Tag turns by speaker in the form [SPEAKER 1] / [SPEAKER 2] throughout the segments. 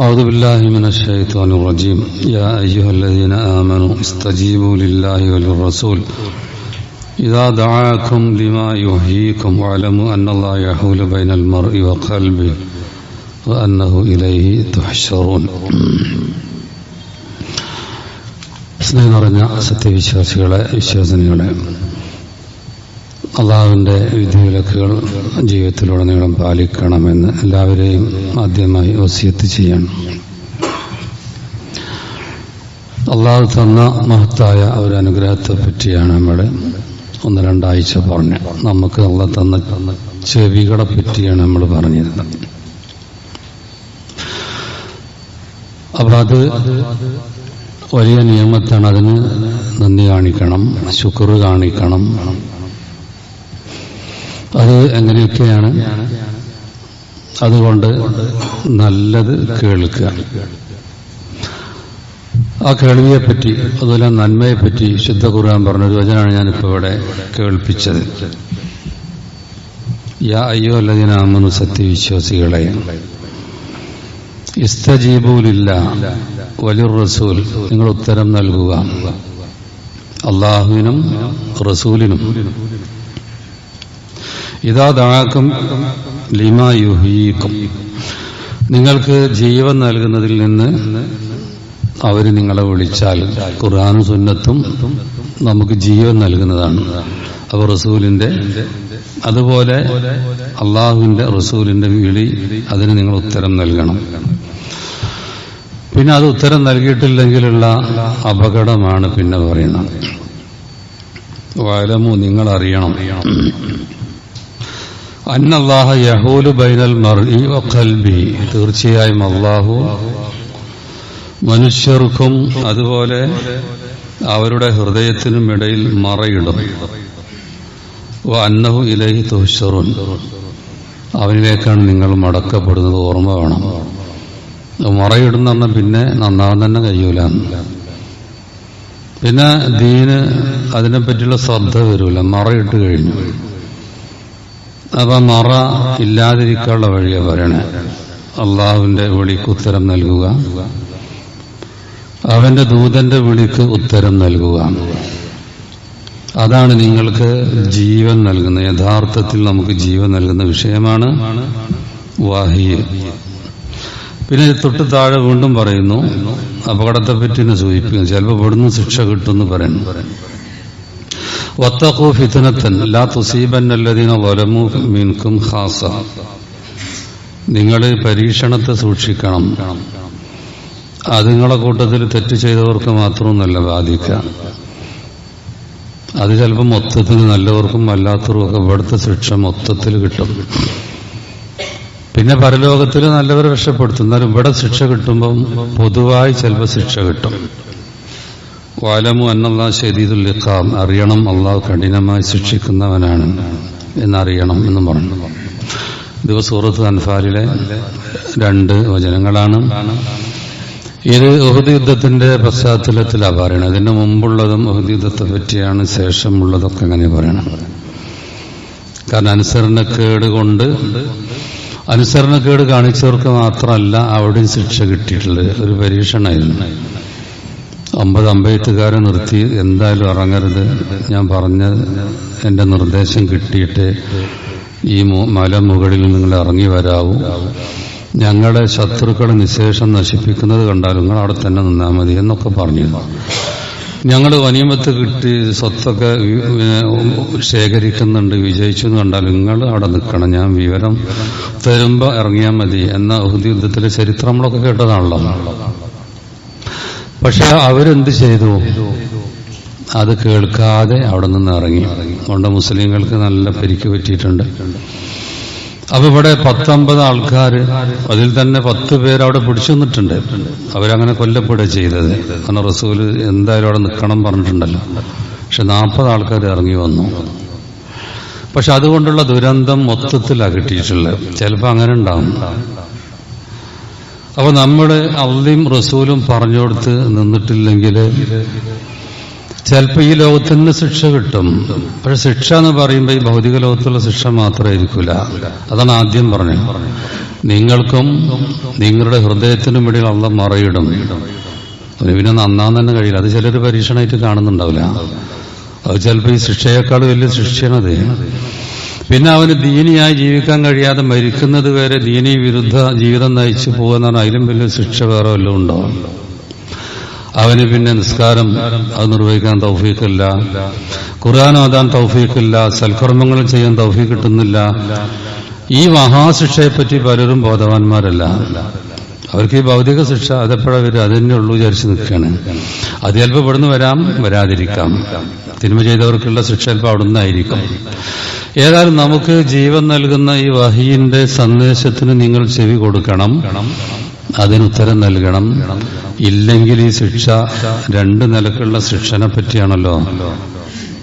[SPEAKER 1] أعوذ بالله من الشيطان الرجيم يا أيها الذين آمنوا استجيبوا لله وللرسول إذا دعاكم لما يحييكم واعلموا أن الله يحول بين المرء وقلبه وأنه إليه تحشرون സ്നേഹം നിറഞ്ഞ സത്യവിശ്വാസികളെ വിശ്വാസിനികളെ അള്ളാഹുവിന്റെ വിധിവിലക്കുകൾ ജീവിതത്തിലുടനീളം പാലിക്കണമെന്ന് എല്ലാവരെയും ആദ്യമായി വസിയത്ത് ചെയ്യണം. അള്ളാഹു തന്ന മഹത്തായ ഒരു അനുഗ്രഹത്തെ പറ്റിയാണ് നമ്മൾ ഒന്ന് രണ്ടാഴ്ച പറഞ്ഞത് നമുക്ക് അള്ളാഹ് തന്ന ചെവികളെ പറ്റിയാണ് നമ്മൾ പറഞ്ഞിരുന്നത്. അപ്പൊ അത് വലിയ നിയമത്താണ് അതിന് നന്ദി കാണിക്കണം ശുക്ർ കാണിക്കണം അത് എങ്ങനെയൊക്കെയാണ്? അതുകൊണ്ട് നല്ലത് കേൾക്കുക. ആ കേൾവിയെപ്പറ്റി അതുപോലെ നന്മയെപ്പറ്റി ശുദ്ധ ഖുർആൻ പറഞ്ഞൊരു വചനമാണ് ഞാനിപ്പോൾ ഇവിടെ കേൾപ്പിച്ചത്. യാ അയ്യോ അല്ലതിനാമനു സത്യവിശ്വാസികളെ ഇസ്തജീബൂലില്ല വലിയ റസൂൽ നിങ്ങൾ ഉത്തരം നൽകുക. അള്ളാഹുവിനും റസൂലിനും ഇതാ ദാക്കും ലിമാ നിങ്ങൾക്ക് ജീവൻ നൽകുന്നതിൽ നിന്ന് അവർ നിങ്ങളെ വിളിച്ചാൽ ഖുർആാനും സുന്നത്തും നമുക്ക് ജീവൻ നൽകുന്നതാണ്. അപ്പോൾ റസൂലിന്റെ അതുപോലെ അള്ളാഹുവിന്റെ റസൂലിന്റെ വിളി അതിന് നിങ്ങൾ ഉത്തരം നൽകണം. പിന്നെ അത് ഉത്തരം നൽകിയിട്ടില്ലെങ്കിലുള്ള അപകടമാണ് പിന്നെ പറയുന്നത്. വയലമു നിങ്ങൾ അറിയണം അന്നല്ലാഹ യഹൂലു ബൈനൽ മർഇ തീർച്ചയായും അള്ളാഹു മനുഷ്യർക്കും അതുപോലെ അവരുടെ ഹൃദയത്തിനും ഇടയിൽ മറയിടും. അന്നഹു ഇലഹി തുഹ്ഷറുൻ അവനിലേക്കാണ് നിങ്ങൾ മടക്കപ്പെടുന്നത് ഓർമ്മ വേണം. മറയിടുന്ന പറഞ്ഞാൽ പിന്നെ നന്നാവും തന്നെ കഴിയൂല. പിന്നെ ദീന് അതിനെപ്പറ്റിയുള്ള ശ്രദ്ധ വരൂല മറയിട്ട് കഴിഞ്ഞു. അപ്പൊ മറ ഇല്ലാതിരിക്കാനുള്ള വഴിയാ പറയണേ. അള്ളാഹുവിന്റെ വിളിക്ക് ഉത്തരം നൽകുക. അവന്റെ ദൂതന്റെ വിളിക്ക് ഉത്തരം നൽകുക. അതാണ് നിങ്ങൾക്ക് ജീവൻ നൽകുന്ന യഥാർത്ഥത്തിൽ നമുക്ക് ജീവൻ നൽകുന്ന വിഷയമാണ് വാഹിയ്. പിന്നെ തൊട്ട് താഴെ വീണ്ടും പറയുന്നു അപകടത്തെ പറ്റി സൂചിപ്പിക്കുന്നു. ചിലപ്പോൾ ഇവിടുന്ന് ശിക്ഷ കിട്ടുമെന്ന് പറയുന്നു. വത്തഖു ഫിത്തനത്തൻ ലാ തുസീബന്നല്ലദീന വലമു മീൻകും ഖാസ നിങ്ങൾ പരീക്ഷണത്തെ സൂക്ഷിക്കണം. അത് നിങ്ങളെ കൂട്ടത്തിൽ തെറ്റ് ചെയ്തവർക്ക് മാത്രമൊന്നല്ല ബാധിക്കുക. അത് ചിലപ്പോൾ മൊത്തത്തിൽ നല്ലവർക്കും അല്ലാത്തവർക്കും ഒക്കെ ഇവിടുത്തെ ശിക്ഷ മൊത്തത്തിൽ കിട്ടും. പിന്നെ പരലോകത്തിൽ നല്ലവരെ രക്ഷപ്പെടുത്തും. എന്നാലും ഇവിടെ ശിക്ഷ കിട്ടുമ്പം പൊതുവായി ചിലപ്പോൾ ശിക്ഷ കിട്ടും. വാലമു അന്നല്ലാ ഇഖാം. അറിയണം അള്ളാഹു കഠിനമായി ശിക്ഷിക്കുന്നവനാണ് എന്നറിയണം എന്ന് പറഞ്ഞു. ഇത് സൂറത്ത് അൻഫാലിലെ രണ്ട് വചനങ്ങളാണ്. ഇത് ഉഹദ് യുദ്ധത്തിന്റെ പശ്ചാത്തലത്തിലാണ് പറയണത്. അതിന് മുമ്പുള്ളതും ഉഹദ് യുദ്ധത്തെ പറ്റിയാണ് ശേഷമുള്ളതൊക്കെ അങ്ങനെ പറയണം. കാരണം അനുസരണക്കേട് കൊണ്ട് അനുസരണക്കേട് കാണിച്ചവർക്ക് മാത്രമല്ല അവിടെയും ശിക്ഷ കിട്ടിയിട്ടുള്ളത്. ഒരു പരീക്ഷണമായിരുന്നു. അമ്പത് അമ്പയത്തുകാരെ നിർത്തി. എന്തായാലും ഇറങ്ങരുത്. ഞാൻ പറഞ്ഞ എന്റെ നിർദ്ദേശം കിട്ടിയിട്ട് ഈ മല മുകളിൽ നിങ്ങൾ ഇറങ്ങി വരാവൂ. ഞങ്ങളുടെ ശത്രുക്കളെ നിശേഷം നശിപ്പിക്കുന്നത് കണ്ടാൽ നിങ്ങൾ അവിടെ തന്നെ നിന്നാൽ മതി എന്നൊക്കെ പറഞ്ഞു. ഞങ്ങൾ വനിയമത്ത് കിട്ടി സ്വത്തൊക്കെ ശേഖരിക്കുന്നുണ്ട് വിജയിച്ചു എന്ന് കണ്ടാൽ നിങ്ങൾ അവിടെ നിൽക്കണം. ഞാൻ വിവരം തരുമ്പോൾ ഇറങ്ങിയാൽ മതി. എന്ന യുദ്ധത്തിലെ ചരിത്രം നമ്മളൊക്കെ കേട്ടതാണല്ലോ. പക്ഷെ അവരെന്ത് ചെയ്തു? അത് കേൾക്കാതെ അവിടെ നിന്ന് ഇറങ്ങി. അതുകൊണ്ട് മുസ്ലിങ്ങൾക്ക് നല്ല പരിക്ക് പറ്റിയിട്ടുണ്ട്. അപ്പൊ ഇവിടെ പത്തൊമ്പത് ആൾക്കാർ അതിൽ തന്നെ പത്ത് പേര് അവിടെ പിടിച്ചു നിന്നിട്ടുണ്ട്. അവരങ്ങനെ കൊല്ലപ്പെടുക ചെയ്തത്. കാരണം റസൂൽ എന്തായാലും അവിടെ നിൽക്കണം പറഞ്ഞിട്ടുണ്ടല്ലോ. പക്ഷെ നാൽപ്പത് ആൾക്കാർ ഇറങ്ങി വന്നു. പക്ഷെ അതുകൊണ്ടുള്ള ദുരന്തം മൊത്തത്തിലാണ് കിട്ടിയിട്ടുള്ളത് ചിലപ്പോൾ അങ്ങനെ ഉണ്ടാവും. അപ്പൊ നമ്മുടെ അള്ളിയും റസൂലും പറഞ്ഞു കൊടുത്ത് നിന്നിട്ടില്ലെങ്കിൽ ചിലപ്പോൾ ഈ ലോകത്തിന് ശിക്ഷ കിട്ടും. പക്ഷെ ശിക്ഷ എന്ന് പറയുമ്പോൾ ഈ ഭൗതിക ലോകത്തുള്ള ശിക്ഷ മാത്രമായിരിക്കില്ല അതാണ് ആദ്യം പറഞ്ഞത്. നിങ്ങൾക്കും നിങ്ങളുടെ ഹൃദയത്തിനും ഇടയിൽ അള്ള മറയിടും. അത് പിന്നെ നന്നാൻ തന്നെ കഴിയില്ല. അത് ചിലർ പരീക്ഷണമായിട്ട് കാണുന്നുണ്ടാവില്ല. അത് ചിലപ്പോൾ ഈ ശിക്ഷയേക്കാൾ വലിയ ശിക്ഷയാണ് ശിക്ഷയാണത് പിന്നെ അവന് ദീനിയായി ജീവിക്കാൻ കഴിയാതെ മരിക്കുന്നത് വരെ ദീനി വിരുദ്ധ ജീവിതം നയിച്ചു പോകുന്നതാണ് അതിലും വലിയ ശിക്ഷ വേറെ വല്ലതും ഉണ്ടോ? അവന് പിന്നെ നിസ്കാരം അത് നിർവഹിക്കാൻ തൗഫീഖില്ല. ഖുർആൻ ഓതാൻ തൗഫീഖില്ല. സൽക്കർമ്മങ്ങൾ ചെയ്യാൻ തൗഫീഖ് കിട്ടുന്നില്ല. ഈ മഹാശിക്ഷയെപ്പറ്റി പലരും ബോധവാന്മാരല്ല. അവർക്ക് ഈ ഭൗതിക ശിക്ഷ അതെപ്പോഴാ വരും അത് തന്നെ ഉള്ളൂ വിചാരിച്ച് നിൽക്കുകയാണ്. അത് ചിലപ്പോൾ ഇവിടുന്ന് വരാം വരാതിരിക്കാം. തിന്മ ചെയ്തവർക്കുള്ള ശിക്ഷ ചിലപ്പോൾ അവിടുന്ന് ആയിരിക്കും ഏതായാലും നമുക്ക് ജീവൻ നൽകുന്ന ഈ വഹീന്റെ സന്ദേശത്തിന് നിങ്ങൾ ചെവി കൊടുക്കണം. അതിന് ഉത്തരം നൽകണം. ഇല്ലെങ്കിൽ ഈ ശിക്ഷ രണ്ട് നിലക്കുള്ള ശിക്ഷനെ പറ്റിയാണല്ലോ.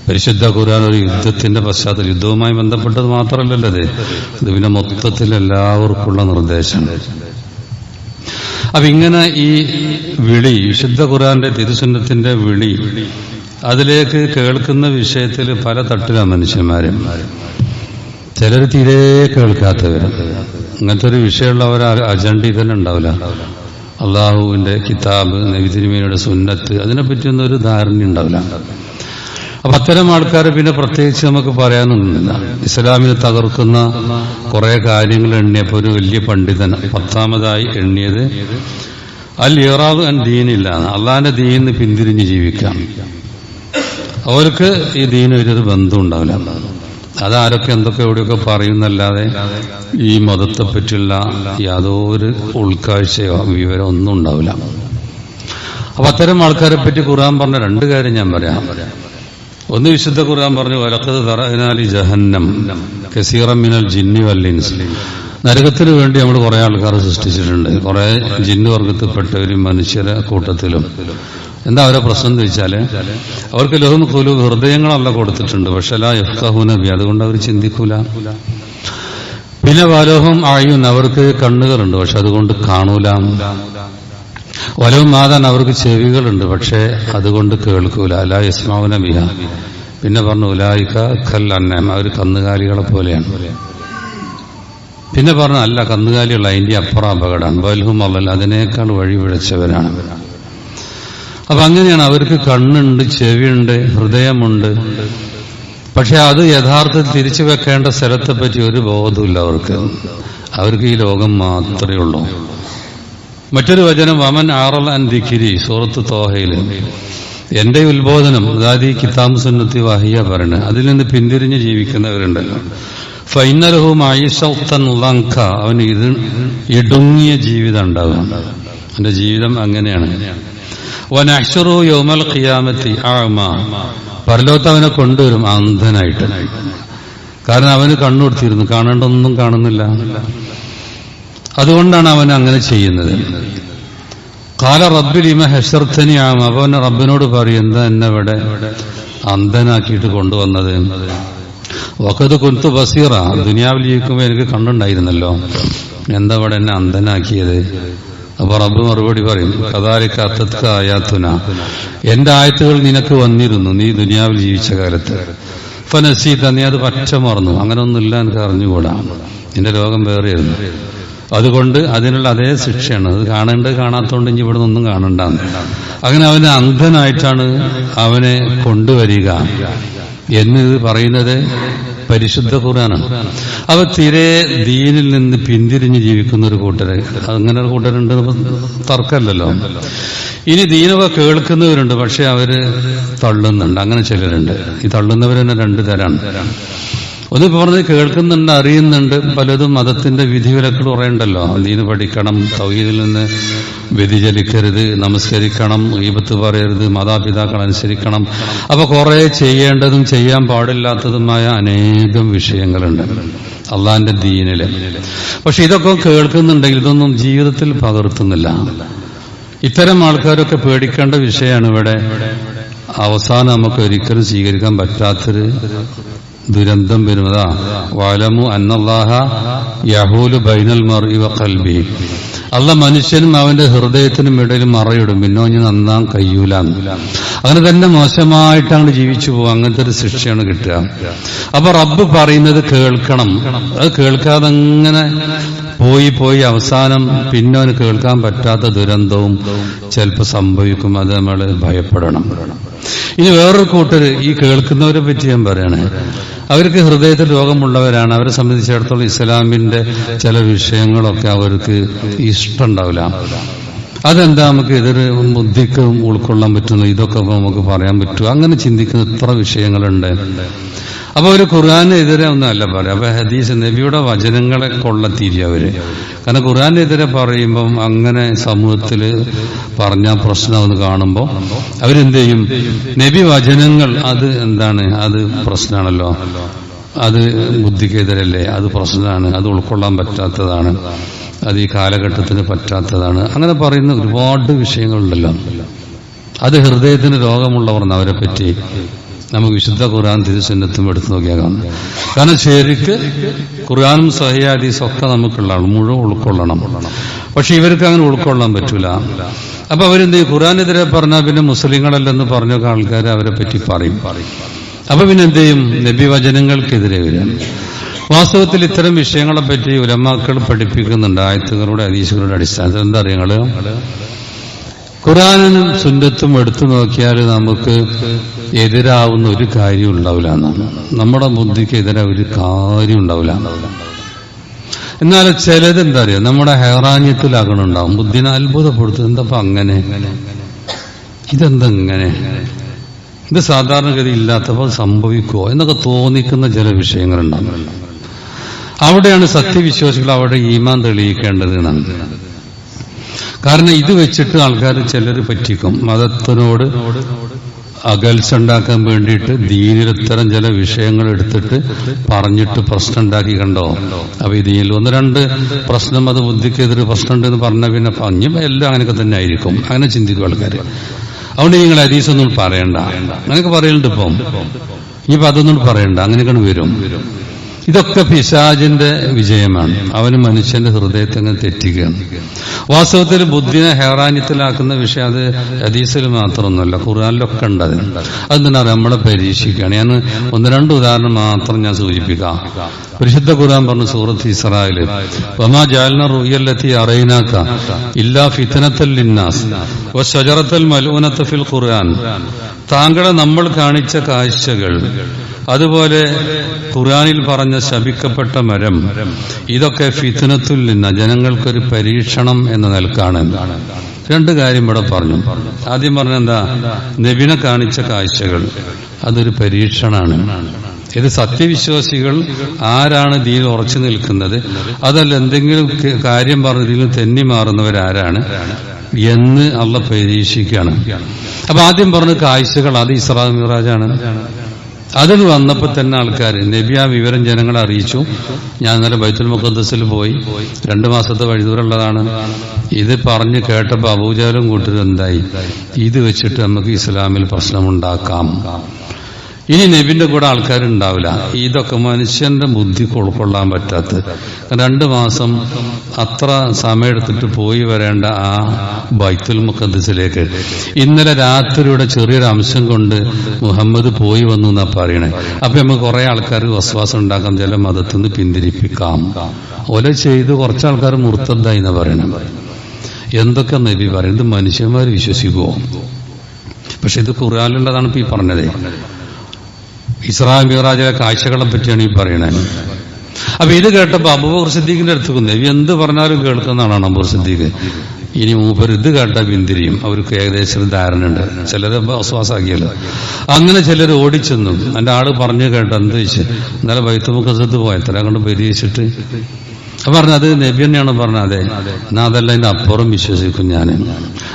[SPEAKER 1] പരിശുദ്ധ ഖുർആൻ ഒരു യുദ്ധത്തിന്റെ പശ്ചാത്തലം. യുദ്ധവുമായി ബന്ധപ്പെട്ടത് മാത്രമല്ലല്ലോ ഇത്. ഇത് പിന്നെ മൊത്തത്തിൽ എല്ലാവർക്കുള്ള നിർദ്ദേശം. അപ്പൊ ഇങ്ങനെ ഈ വിളി വിശുദ്ധ ഖുറാന്റെ തിരുസുന്നത്തിന്റെ വിളി അതിലേക്ക് കേൾക്കുന്ന വിഷയത്തിൽ പല തട്ടിലാണ് മനുഷ്യന്മാരും. ചിലർ തീരെ കേൾക്കാത്തവർ ഇങ്ങനത്തെ ഒരു വിഷയമുള്ള ഒരു അജണ്ട തന്നെ ഉണ്ടാവില്ല. അള്ളാഹുവിന്റെ കിതാബ് നബിതിരുമേനിയുടെ സുന്നത്ത് അതിനെപ്പറ്റിയൊന്നും ഒരു ധാരണ ഉണ്ടാവില്ല. അപ്പൊ അത്തരം ആൾക്കാരെ പിന്നെ പ്രത്യേകിച്ച് നമുക്ക് പറയാനൊന്നുമില്ല. ഇസ്ലാമിനെ തകർക്കുന്ന കുറെ കാര്യങ്ങൾ എണ്ണിയപ്പോൾ ഒരു വലിയ പണ്ഡിതൻ പത്താമതായി എണ്ണിയത് അൽ ഇറാദ് അൻ ദീനില്ല അള്ളാന്റെ ദീന്ന് പിന്തിരിഞ്ഞ് ജീവിക്കാം. അവർക്ക് ഈ ദീനൊരു ബന്ധം ഉണ്ടാവില്ല. അതാരൊക്കെ എന്തൊക്കെ എവിടെയൊക്കെ പറയുന്നല്ലാതെ ഈ മതത്തെ പറ്റിയുള്ള യാതൊരു ഉൾക്കാഴ്ചയോ വിവരം ഒന്നും ഉണ്ടാവില്ല. അപ്പൊ അത്തരം ആൾക്കാരെ പറ്റി ഖുർആൻ പറഞ്ഞ രണ്ട് കാര്യം ഞാൻ പറയാം. ഒന്ന് വിശുദ്ധ ഖുർആൻ പറഞ്ഞു വലക്കത് തറനാലി ജഹന്നം കസീറം മിനൽ ജിന്നി വല്ലിൻസ്. നരകത്തിന് വേണ്ടി നമ്മൾ കുറെ ആൾക്കാർ സൃഷ്ടിച്ചിട്ടുണ്ട്. കുറെ ജിന്നു വർഗത്തിൽപ്പെട്ടവരും മനുഷ്യരെ കൂട്ടത്തിലും. എന്താ അവരെ പ്രശ്നം എന്ന് വെച്ചാൽ അവർക്ക് ലോകം കുലു ഹൃദയങ്ങളല്ല കൊടുത്തിട്ടുണ്ട്. പക്ഷെ ലാ യഫ്ഖഹു ബി അതുകൊണ്ട് അവർ ചിന്തിക്കൂല. പിന്നെ വലോഹം ആയുൻ അവർക്ക് കണ്ണുകളുണ്ട്. പക്ഷെ അതുകൊണ്ട് കാണൂല. വലവും മാതാൻ അവർക്ക് ചെവികളുണ്ട് പക്ഷേ അതുകൊണ്ട് കേൾക്കൂല. അല യസ്മാവുന ബിഹ. പിന്നെ പറഞ്ഞു ഉലായിക്ക ഖൽ അന്നം. അവർ കന്നുകാലികളെ പോലെയാണ്. പിന്നെ പറഞ്ഞു അല്ല കന്നുകാലികൾ അതിന്റെ അപ്പുറം അപകടമാണ് വൽഹും അവൽ അതിനേക്കാൾ വഴി പിഴച്ചവരാണ് അപ്പൊ അങ്ങനെയാണ് അവർക്ക് കണ്ണുണ്ട് ചെവിയുണ്ട് ഹൃദയമുണ്ട്. പക്ഷെ അത് യഥാർത്ഥത്തിൽ തിരിച്ചു വെക്കേണ്ട സ്ഥലത്തെ പറ്റി ഒരു ബോധമില്ല അവർക്ക്. അവർക്ക് ഈ ലോകം മാത്രമേ ഉള്ളൂ. മറ്റൊരു വചനം വമൻ ആറൽ അൻ ദിഖിരി സൂറത്ത് തോഹയിൽ. എന്റെ ഉത്ബോധനം അതായത് ഈ കിതാബ് സുന്നത്തി വഹിയ പറഞ്ഞ് അതിൽ നിന്ന് പിന്തിരിഞ്ഞ് ജീവിക്കുന്നവരുണ്ടല്ലോ. ഫൈനലഹും ലങ്ക അവന് ഇത് ഇടുങ്ങിയ ജീവിതം ഉണ്ടാകും. അവന്റെ ജീവിതം അങ്ങനെയാണ്. വനക്ഷറു യോമൽ ഖിയാമത്തി ആമ പരലോത്ത് അവനെ കൊണ്ടുവരും അന്ധനായിട്ട്. കാരണം അവന് കണ്ണു കൊടുത്തിരുന്നു കാണേണ്ട ഒന്നും കാണുന്നില്ല. അതുകൊണ്ടാണ് അവൻ അങ്ങനെ ചെയ്യുന്നത്. കാല റബ്ബിൽ ഇമ ഹെഷർത്തനി ആമ അപ്പൊ അവൻ റബ്ബിനോട് പറയും എന്താ എന്നെ ഇവിടെ അന്ധനാക്കിയിട്ട് കൊണ്ടുവന്നത്? വക്കത് കുന്തു ബസീറ ദുനിയാവിൽ ജീവിക്കുമ്പോൾ എനിക്ക് കണ്ടുണ്ടായിരുന്നല്ലോ എന്താ ഇവിടെ എന്നെ അന്ധനാക്കിയത്? അപ്പൊ റബ്ബ് മറുപടി പറയും കഥാലിക്ക് അത്തത്ക ആയാത്തുന എന്റെ ആയത്തുകൾ നിനക്ക് വന്നിരുന്നു നീ ദുനിയാവിൽ ജീവിച്ച കാലത്ത്. ഫനസീത നീ അത് പച്ച മറന്നു അങ്ങനെ ഒന്നുമില്ല എനിക്ക് അറിഞ്ഞുകൂടാ. നിന്റെ ലോകം വേറെയായിരുന്നു. അതുകൊണ്ട് അതിനുള്ള അതേ ശിക്ഷയാണ്. അത് കാണേണ്ടത് കാണാത്തോണ്ട് ഇനി ഇവിടെ നിന്നും കാണണ്ട അങ്ങനെ അവനെ അന്ധനായിട്ടാണ് അവനെ കൊണ്ടുവരിക. എന്ന് ഇത് പറയുന്നത് പരിശുദ്ധ ഖുർആനാണ്. അവ തീരെ ദീനിൽ നിന്ന് പിന്തിരിഞ്ഞ് ജീവിക്കുന്ന ഒരു കൂട്ടര് അങ്ങനെ ഒരു കൂട്ടരുണ്ട് തർക്കമല്ലല്ലോ ഇനി ദീനവ കേൾക്കുന്നവരുണ്ട് പക്ഷെ അവർ തള്ളുന്നുണ്ട്. അങ്ങനെ ചിലരുണ്ട്. ഈ തള്ളുന്നവർ തന്നെ രണ്ട് തരാണ്. ഒന്ന് പറഞ്ഞ് കേൾക്കുന്നുണ്ട് അറിയുന്നുണ്ട്. പലതും മതത്തിന്റെ വിധിവിലക്കുകൾ പറയണ്ടല്ലോ നീന്ന് പഠിക്കണം തൗഹീദിൽ നിന്ന് വ്യതിചലിക്കരുത് നമസ്കരിക്കണം ഈപത്ത് പറയരുത് മാതാപിതാക്കൾ അനുസരിക്കണം. അപ്പൊ കുറെ ചെയ്യേണ്ടതും ചെയ്യാൻ പാടില്ലാത്തതുമായ അനേകം വിഷയങ്ങളുണ്ട് അള്ളാന്റെ ദീനിൽ. പക്ഷെ ഇതൊക്കെ കേൾക്കുന്നുണ്ടെങ്കിൽ ഇതൊന്നും ജീവിതത്തിൽ പകർത്തുന്നില്ല. ഇത്തരം ആൾക്കാരൊക്കെ പേടിക്കേണ്ട വിഷയമാണ് ഇവിടെ. അവസാനം നമുക്ക് ഒരിക്കലും സ്വീകരിക്കാൻ പറ്റാത്തൊരു ദുരന്തം വരുന്നതാ. വാലമു അന്നല്ലാഹ യഹൂലു ബൈനൽ മറി വ കൽബി അല്ല മനുഷ്യനും അവന്റെ ഹൃദയത്തിനും ഇടയിൽ മറയിടും. പിന്നോ ഞാൻ നന്നാൻ കഴിയൂലാന്ന് അങ്ങനെ തന്നെ മോശമായിട്ടാണ് ജീവിച്ചു പോകുക അങ്ങനത്തെ ഒരു ശിക്ഷയാണ് കിട്ടുക. അപ്പൊ റബ്ബ് പറയുന്നത് കേൾക്കണം. അത് കേൾക്കാതെ അങ്ങനെ പോയി പോയി അവസാനം പിന്നെ അവന് കേൾക്കാൻ പറ്റാത്ത ദുരന്തവും ചിലപ്പോൾ സംഭവിക്കും. അത് നമ്മൾ ഭയപ്പെടണം. ഇനി വേറൊരു കൂട്ടർ ഈ കേൾക്കുന്നവരെ പറ്റി ഞാൻ പറയണേ. അവർക്ക് ഹൃദയത്തിൽ രോഗമുള്ളവരാണ്. അവരെ സംബന്ധിച്ചിടത്തോളം ഇസ്ലാമിന്റെ ചില വിഷയങ്ങളൊക്കെ അവർക്ക് ഇഷ്ടമുണ്ടാവില്ല. അതെന്താ നമുക്ക് ഇതൊരു ബുദ്ധിക്ക് ഉൾക്കൊള്ളാൻ പറ്റുന്നു? ഇതൊക്കെ നമുക്ക് പറയാൻ പറ്റുമോ? അങ്ങനെ ചിന്തിക്കുന്ന എത്ര വിഷയങ്ങളുണ്ട്. അപ്പൊ ഒരു ഖുർആാനെതിരെ ഒന്നല്ല പറയാം. അപ്പൊ ഹദീസ് നബിയുടെ വചനങ്ങളെ കൊള്ളത്തിരി അവർ. കാരണം ഖുർആാനെതിരെ പറയുമ്പം അങ്ങനെ സമൂഹത്തിൽ പറഞ്ഞ പ്രശ്നമെന്ന് കാണുമ്പോൾ അവരെന്ത് ചെയ്യും? നബി വചനങ്ങൾ അത് എന്താണ്? അത് പ്രശ്നമാണല്ലോ. അത് ബുദ്ധിക്കെതിരല്ലേ? അത് പ്രശ്നമാണ്. അത് ഉൾക്കൊള്ളാൻ പറ്റാത്തതാണ്. അത് ഈ കാലഘട്ടത്തിന് പറ്റാത്തതാണ്. അങ്ങനെ പറയുന്ന ഒരുപാട് വിഷയങ്ങളുണ്ടല്ലോ. അത് ഹൃദയത്തിന് രോഗമുള്ളവർ അവരെ പറ്റി നമുക്ക് വിശുദ്ധ ഖുർആൻ തിരുസന്നത്തും എടുത്തു നോക്കിയാൽ കാണും കാരണം ശരിക്ക് ഖുർആാനും സഹിയാദീസും ഒക്കെ മുഴുവൻ ഉൾക്കൊള്ളണം. പക്ഷെ ഇവർക്ക് അങ്ങനെ ഉൾക്കൊള്ളാൻ പറ്റൂല. അപ്പൊ അവരെന്ത് ഖുർആാനെതിരെ പറഞ്ഞാൽ പിന്നെ മുസ്ലിങ്ങളല്ലെന്ന് പറഞ്ഞൊക്കെ ആൾക്കാർ അവരെ പറ്റി പറയും. അപ്പൊ പിന്നെ എന്ത് ചെയ്യും? നബി വചനങ്ങൾക്കെതിരെ വരും. വാസ്തവത്തിൽ ഇത്തരം വിഷയങ്ങളെ പറ്റി ഉലമാക്കൾ പഠിപ്പിക്കുന്നുണ്ട് ആയത്തുകളുടെ അതീശുകളുടെ അടിസ്ഥാനത്തിൽ. എന്താ അറിയങ്ങൾ ഖുറാനും സുന്നത്തും എടുത്തു നോക്കിയാൽ നമുക്ക് എതിരാവുന്ന ഒരു കാര്യം ഉണ്ടാവില്ല എന്നാണ്. നമ്മുടെ ബുദ്ധിക്ക് എതിരെ ഒരു കാര്യം ഉണ്ടാവില്ല. എന്നാൽ ചിലത് എന്താ അറിയാ? നമ്മുടെ ഹെറാന്യത്തിലാകണുണ്ടാവും. ബുദ്ധിനെ അത്ഭുതപ്പെടുത്തും. എന്തപ്പോ അങ്ങനെ? ഇതെന്തങ്ങനെ? ഇത് സാധാരണഗതി ഇല്ലാത്തപ്പോൾ സംഭവിക്കുമോ എന്നൊക്കെ തോന്നിക്കുന്ന ചില വിഷയങ്ങളുണ്ടാവും. അവിടെയാണ് സത്യവിശ്വാസികൾ അവിടെ ഈമാൻ തെളിയിക്കേണ്ടത് കാരണം ഇത് വെച്ചിട്ട് ആൾക്കാർ ചിലർ പറ്റിക്കും. മതത്തിനോട് അകൽച്ച ഉണ്ടാക്കാൻ വേണ്ടിയിട്ട് ദീനിലിത്തരം ചില വിഷയങ്ങൾ എടുത്തിട്ട് പറഞ്ഞിട്ട് പ്രശ്നം ഉണ്ടാക്കി കണ്ടോ? അപ്പൊ ദീനിൽ ഒന്ന് രണ്ട് പ്രശ്നം അത് ബുദ്ധിക്കെതിരെ പ്രശ്നമുണ്ട് എന്ന് പറഞ്ഞ പിന്നെ പഞ്ഞും എല്ലാം അങ്ങനെയൊക്കെ തന്നെ ആയിരിക്കും. അങ്ങനെ ചിന്തിക്കും ആൾക്കാർ അതുകൊണ്ട് നിങ്ങൾ അരീസ് ഒന്നും പറയണ്ട. അങ്ങനെയൊക്കെ പറയലുണ്ട് ഇപ്പം. ഇനിയിപ്പോ അതൊന്നും പറയണ്ട. അങ്ങനെയൊക്കെ വരും. ഇതൊക്കെ പിശാജിന്റെ വിജയമാണ്. അവൻ മനുഷ്യന്റെ ഹൃദയത്തെ അങ്ങ് തെറ്റിക്കുകയാണ്. വാസ്തവത്തിൽ ബുദ്ധിനെ ഹേറാന്യത്തിലാക്കുന്ന വിഷയം അത് ഹദീസിൽ മാത്രമൊന്നുമല്ല ഖുർആാനിലൊക്കെ ഉണ്ട് അത് അതെന്താ നമ്മളെ പരീക്ഷിക്കുകയാണ്. ഞാൻ ഒന്ന് രണ്ട് ഉദാഹരണം മാത്രം ഞാൻ സൂചിപ്പിക്കാം. പരിശുദ്ധ ഖുർആൻ പറഞ്ഞു സൂറത്ത് ഇസ്രായേൽ വമാ ജാലന റുയല്ലത്തി അറൈനാക്ക ഇല്ലാ ഫിത്തനത്തൽ ലിന്നാസ് ഷജറത്തൽ മലൂനത്ത് ഫിൽ ഖുർആൻ. താങ്കളെ നമ്മൾ കാണിച്ച കാഴ്ചകൾ അതുപോലെ ഖുറാനിൽ പറഞ്ഞ ശപിക്കപ്പെട്ട മരം ഇതൊക്കെ ഫിത്തനത്തുൽ നിന്ന ജനങ്ങൾക്കൊരു പരീക്ഷണം എന്ന നിലക്കാണ്. രണ്ട് കാര്യം ഇവിടെ പറഞ്ഞു. ആദ്യം പറഞ്ഞെന്താ നബിനെ കാണിച്ച കാഴ്ചകൾ അതൊരു പരീക്ഷണാണ്. ഇത് സത്യവിശ്വാസികൾ ആരാണ് ദീൻ ഉറച്ചു നിൽക്കുന്നത്? അതല്ല എന്തെങ്കിലും കാര്യം പറഞ്ഞ് ഇതിൽ തെന്നി മാറുന്നവരാരാണ് എന്ന് അള്ള പരീക്ഷിക്കുകയാണ്. അപ്പൊ ആദ്യം പറഞ്ഞ കാഴ്ചകൾ അത് ഇസ്രാ മിറാജാണ്. അതിൽ വന്നപ്പോൾ തന്നെ ആൾക്കാർ നബി ആ വിവരം ജനങ്ങളെ അറിയിച്ചു. ഞാൻ ഇന്നലെ ബൈത്തുൽ മുഖദ്സിൽ പോയി. രണ്ടു മാസത്തെ വഴിദൂരമുള്ളതാണ് ഇത് പറഞ്ഞു കേട്ടപ്പോൾ അബൂജാലും കൂട്ടരും എന്തായി? ഇത് വെച്ചിട്ട് നമുക്ക് ഇസ്ലാമിൽ പ്രശ്നമുണ്ടാക്കാം. ഇനി നബിന്റെ കൂടെ ആൾക്കാരുണ്ടാവില്ല. ഇതൊക്കെ മനുഷ്യന്റെ ബുദ്ധി ഉൾക്കൊള്ളാൻ പറ്റാത്ത രണ്ട് മാസം അത്ര സമയമെടുത്തിട്ട് പോയി വരേണ്ട ആ ബൈത്തുൽ മുഖദ്സിലേക്ക്. ഇന്നലെ രാത്രിയുടെ ചെറിയൊരു അംശം കൊണ്ട് മുഹമ്മദ് പോയി വന്നു എന്നാ പറയണേ. അപ്പൊ നമുക്ക് കുറെ ആൾക്കാർക്ക് വസ്വാസം ഉണ്ടാക്കാം ചില മതത്തിൽ നിന്ന് പിന്തിരിപ്പിക്കാം. ഒല ചെയ്ത് കുറച്ച് ആൾക്കാർ മുർത്തദ്ദായി പറയണം. എന്തൊക്കെ നബി പറയുന്നത് മനുഷ്യന്മാർ വിശ്വസിക്കുമോ പക്ഷെ ഇത് കുറയാനുള്ളതാണ് ഇപ്പൊ ഈ പറഞ്ഞതേ. ഇസ്രാ മിറാജിലെ കാഴ്ചകളെ പറ്റിയാണ് ഈ പറയുന്നത് അപ്പൊ ഇത് കേട്ടപ്പോ അബൂബക്കർ സിദ്ദീഖിന്റെ അടുത്ത് നബി എന്ത് പറഞ്ഞാലും കേൾക്കുന്നതാണ് അബൂബക്കർ സിദ്ദീഖ്. ഇനി മൂപ്പർ ഇത് കേട്ട പിന്തിരിയും. അവർക്ക് ഏകദേശം ധാരണയുണ്ട്. ചിലരെ വിശ്വാസാക്കിയല്ലോ അങ്ങനെ ചിലർ ഓടിച്ചെന്നു. എന്റെ ആൾ പറഞ്ഞു കേട്ടോ എന്ത് വെച്ച്? ഇന്നലെ ബൈത്തുമുഖത്ത് പോയത്ര അങ്ങോട്ട് കൊണ്ട് പരീക്ഷിച്ചിട്ട് അപ്പൊ പറഞ്ഞു അത് നബി തന്നെയാണ് പറഞ്ഞത്? എന്നാ അതല്ല അതിന്റെ അപ്പുറം വിശ്വസിക്കും ഞാൻ